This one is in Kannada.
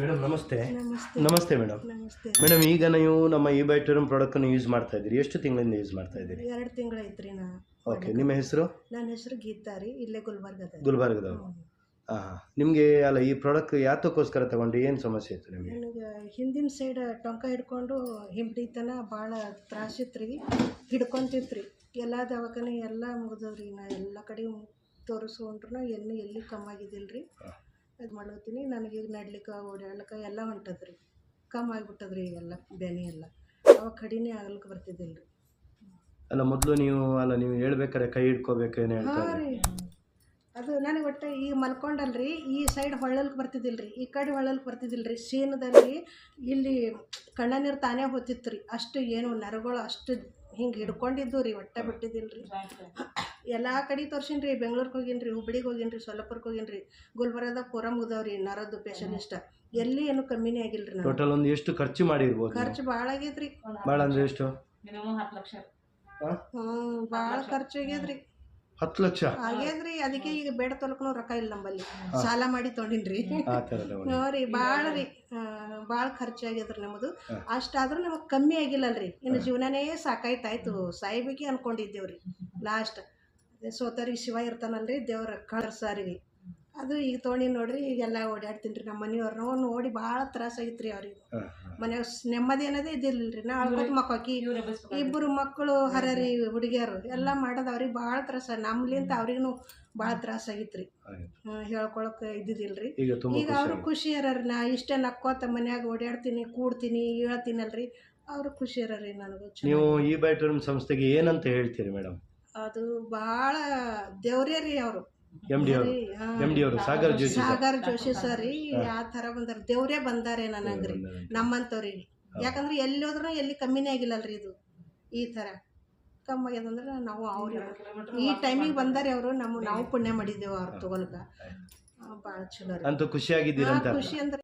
ಮೇಡಮ್ ನಮಸ್ತೆ. ನಮಸ್ತೆ. ಮೇಡಮ್ ಮೇಡಮ್ ಈಗ ನೀವು ನಮ್ಮ ಈ ಬೈಟೂರಮ್ ಪ್ರಾಡಕ್ಟನ್ನು ಯೂಸ್ ಮಾಡ್ತಾ ಇದ್ದೀರಿ. ಎಷ್ಟು ತಿಂಗಳಿಂದ ಯೂಸ್ ಮಾಡ್ತಾ ಇದ್ದೀರಿ? ಎರಡು ತಿಂಗಳೈತ್ರಿ ನಾ ಓಕೆ ನಿಮ್ಮ ಹೆಸರು? ನನ್ನ ಹೆಸರು ಗೀತಾ ರೀ. ಇಲ್ಲೇ ಗುಲ್ಬರ್ಗದ ಗುಲ್ಬರ್ಗದವರು. ಹಾಂ ನಿಮಗೆ ಅಲ್ಲ ಈ ಪ್ರಾಡಕ್ಟ್ ಯಾತಕ್ಕೋಸ್ಕರ ತಗೊಂಡ್ರಿ? ಏನು ಸಮಸ್ಯೆ ಇತ್ತು ನಿಮಗೆ? ನನಗೆ ಹಿಂದಿನ ಸೈಡ್ ಟೊಂಕ ಹಿಡ್ಕೊಂಡು ಹಿಂಪಡಿತನ ಭಾಳ ತ್ರಾಸಿತ್ತು ರೀ ಹಿಡ್ಕೊಂತಿತ್ತು ರೀ ಎಲ್ಲ ದವಾಖಾನೆ ಎಲ್ಲ ಮುಗಿದವ್ರಿ. ನಾ ಎಲ್ಲ ಕಡೆ ತೋರಿಸ್ಕೊಂಡ್ರು ಎಲ್ಲಿ ಎಲ್ಲಿ ಕಮ್ಮಾಗಿದ್ದಿಲ್ಲ ರೀ ಅದು ಮಾಡ್ಲತ್ತೀನಿ. ನನಗೆ ಈಗ ನಡ್ಲಿಕ್ಕೆ ಓಡಾಡ್ಲಿಕ್ಕೆ ಎಲ್ಲ ಹೊಂಟದ್ರಿ. ಕಮ್ಮಿ ಆಗ್ಬಿಟ್ಟದ್ರಿ ಈಗೆಲ್ಲ ಬೆನಿ ಎಲ್ಲ. ಅವಾಗ ಕಡಿಮೆ ಆಗ್ಲಿಕ್ಕೆ ಬರ್ತಿದ್ದಿಲ್ಲ ರೀ ಅಲ್ಲ ಮೊದಲು ನೀವು ಅಲ್ಲ ನೀವು ಹೇಳ್ಬೇಕಾರೆ ಕೈ ಹಿಡ್ಕೋಬೇಕು ಏನು ಹೇಳ್ತಾ ಹಾಂ ಇದ್ರಿ ರೀ. ಅದು ನನಗೆ ಒಟ್ಟು ಈಗ ಮಲ್ಕೊಂಡಲ್ರಿ ಈ ಸೈಡ್ ಹೊಳ್ಳಲ್ಗೆ ಬರ್ತಿದ್ದಿಲ್ಲ ರೀ ಈ ಕಡೆ ಹೊಳ್ಳಲ್ಗೆ ಬರ್ತಿದ್ದಿಲ್ಲ ರೀ ಸೀನದಲ್ಲಿ ಇಲ್ಲಿ ಕಣ್ಣ ನೀರು ತಾನೇ ಹೋತಿತ್ತು ರೀ ಅಷ್ಟು ಏನು ನರಗಳು ಅಷ್ಟು ಹಿಂಗೆ ಹಿಡ್ಕೊಂಡಿದ್ದು ರೀ ಒಟ್ಟೆ ಬಿಟ್ಟಿದ್ದಿಲ್ಲ ರೀ ಎಲ್ಲ ಕಡೆ ತೋರ್ಸಿನಿ ರೀ ಬೆಂಗ್ಳೂರಿಗೆ ಹೋಗಿನಿ ರೀ ಹುಬ್ಳಿಗೆ ಹೋಗಿನಿ ರೀ ಸೊಲ್ಲಪುರಕ್ಕೆ ಹೋಗಿನಿ ರೀ ಗುಲ್ಬರ್ಗದಾಗ ಪೂರ ರೀ ನರದ್ದು ಪೇಷನಿಸ್ಟ್ ಎಲ್ಲಿ ಏನು ಕಮ್ಮಿನೇ ಆಗಿಲ್ಲ ರೀ ನಾನು ಟೋಟಲ್ ಒಂದು ಎಷ್ಟು ಖರ್ಚು ಮಾಡಿರ್ಬೋದು ಖರ್ಚು ಭಾಳ ಆಗೈತ್ರಿ. ರೀ ಭಾಳ ಅಂದ್ರೆ ಎಷ್ಟು? ಮಿನಿಮಮ್ ಹತ್ತು ಲಕ್ಷ. ಹಾಂ? ಹ್ಞೂ ಭಾಳ ಖರ್ಚು ಆಗ್ಯದ್ರಿ ಹತ್ತು ಲಕ್ಷ. ಹಾಗೇನ್ರಿ ಅದಕ್ಕೆ ಈಗ ಬೇಡ ತೊಲಕನೂ ರೊಕ್ಕ ಇಲ್ಲ ನಮ್ಮಲ್ಲಿ. ಸಾಲ ಮಾಡಿ ತೊಗೊಂಡಿನ್ರಿ ಆ ಥರ ತಗೊಂಡು ಹ್ಞೂ ರೀ ಭಾಳ ರೀ ಭಾಳ ಖರ್ಚಾಗ್ಯದ್ರಿ ನಮ್ಮದು. ಅಷ್ಟಾದ್ರೂ ನಮಗೆ ಕಮ್ಮಿ ಆಗಿಲ್ಲಲ್ರಿ. ಇನ್ನು ಜೀವನನೇ ಸಾಕಾಯ್ತಾಯ್ತು. ಸಾಯ್ಬೇಕಿ ಅನ್ಕೊಂಡಿದ್ದೇವ್ರಿ. ಲಾಸ್ಟ್. ಸೋತರಿ ಶಿವ ಇರ್ತಾನಲ್ರಿ ದೇವ್ರ ಕಳ್ಸಾರಿ ಅದು ಈಗ ತೋಣಿ ನೋಡ್ರಿ ಈಗೆಲ್ಲ ಓಡಾಡ್ತೀನಿ ರೀ ನಮ್ಮ ಮನೆಯವ್ರನ್ನ ನೋಡಿ ಭಾಳ ತ್ರಾಸಾಗಿತ್ತು ರೀ ಅವ್ರಿಗೆ. ಮನ್ಯಾಗ ನೆಮ್ಮದಿ ಅನ್ನೋದೇ ಇದ್ದಿಲ್ಲ ರೀ ನಾ ಅಳ್ಕೊತ ಮಕ್ಕಾಕಿ ಇಬ್ಬರು ಮಕ್ಕಳು ಹರರಿ ಹುಡುಗಿಯರು. ಎಲ್ಲ ಮಾಡೋದು ಅವ್ರಿಗೆ ಭಾಳ ತ್ರಾಸ. ನಮ್ಲಿಂತ ಅವ್ರಿಗೂ ಭಾಳ ತ್ರಾಸಾಗಿತ್ತು ರೀ ಆಯ್ತು. ಹೇಳ್ಕೊಳಕ್ಕೆ ಇದ್ದಿದ್ದಿಲ್ಲ ರೀ ಈಗ ಅವರು ಖುಷಿ ಇರರಿ. ನಾ ಇಷ್ಟೇ ನಕ್ಕೋತ ಮನ್ಯಾಗ ಓಡಾಡ್ತೀನಿ ಕೂಡ್ತೀನಿ ಹೇಳ್ತೀನಲ್ರಿ. ಅವರು ಖುಷಿ ಇರರಿ ನನಗೂ. ನೀವು ಈ ಬ್ಯಾಟ್ರೂಮ್ ಸಂಸ್ಥೆಗೆ ಏನಂತ ಹೇಳ್ತೀರಿ ಮೇಡಮ್? ಅದು ಭಾಳ ದೇವ್ರೇ ರೀ ಅವರು. ಡಿ ಅವರು. ಡಿ ಅವರು ಸಾಗರ್ ಜೋಶಿ ಸರ್. ಸಾಗರ್ ಜೋಶಿ ಸರ್ ಆ ಥರ ಬಂದಾರ? ದೇವ್ರೇ ಬಂದಾರೆ ನನಗ್ರಿ ರೀ ನಮ್ಮಂತವ್ರಿಗೆ ಯಾಕಂದ್ರೆ ಎಲ್ಲಿ ಹೋದ್ರೂ ಎಲ್ಲಿ ಕಮ್ಮಿನೇ ಆಗಿಲ್ಲಲ್ರಿ ಇದು ಈ ಥರ. ಕಮ್ಮಿ ಆಗ್ಯದಂದ್ರೆ ನಾವು ಅವ್ರ ಈ ಟೈಮಿಗೆ ಬಂದಾರೆ ಅವರು ನಮ್ಮ ನಾವು ಪುಣ್ಯ ಮಾಡಿದ್ದೇವೆ ಅವ್ರು ತಗೊಳಕ ಭಾಳ ಚಲೋ ಖುಷಿ ಅಂತೂ ಖುಷಿಯಾಗಿದ್ದೀರಂತ ಖುಷಿ ಅಂದ್ರೆ